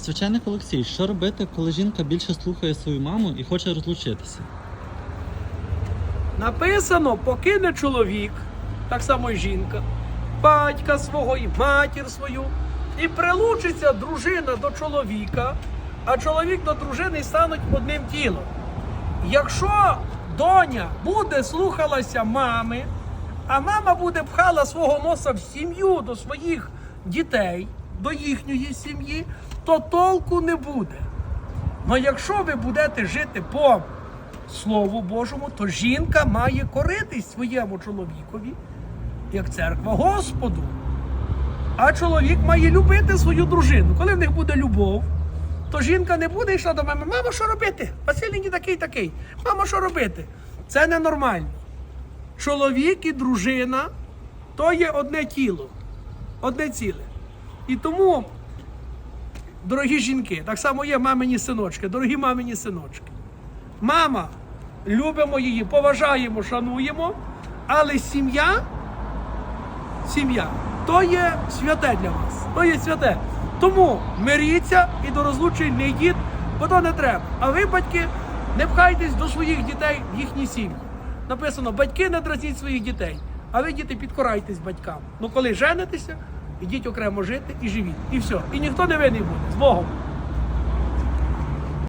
Священник Олексій, що робити, коли жінка більше слухає свою маму і хоче розлучитися? Написано, покине чоловік, так само і жінка, батька свого і матір свою, і прилучиться дружина до чоловіка, а чоловік до дружини стануть одним тілом. Якщо доня буде слухалася мами, а мама буде пхала свого носа в сім'ю до своїх дітей, до їхньої сім'ї, то толку не буде. Но якщо ви будете жити по Слову Божому, то жінка має коритись своєму чоловікові, як церква Господу. А чоловік має любити свою дружину. Коли в них буде любов, то жінка не буде йшла до мами, мама, що робити? Василь нині такий такий. Мама, що робити? Це ненормально. Чоловік і дружина то є одне тіло, одне ціле. І тому, дорогі жінки, так само є мамині синочки, дорогі мамині синочки. Мама, любимо її, поважаємо, шануємо, але сім'я, сім'я, то є святе для вас. То є святе. Тому миріться і до розлучень не йдіть, бо то не треба. А ви, батьки, не пхайтесь до своїх дітей в їхні сім'ї. Написано, батьки не дразніть своїх дітей, а ви, діти, підкорайтесь батькам. Ну коли женитеся, ідіть окремо жити і живіть. І все. І ніхто не винний буде. З Богом.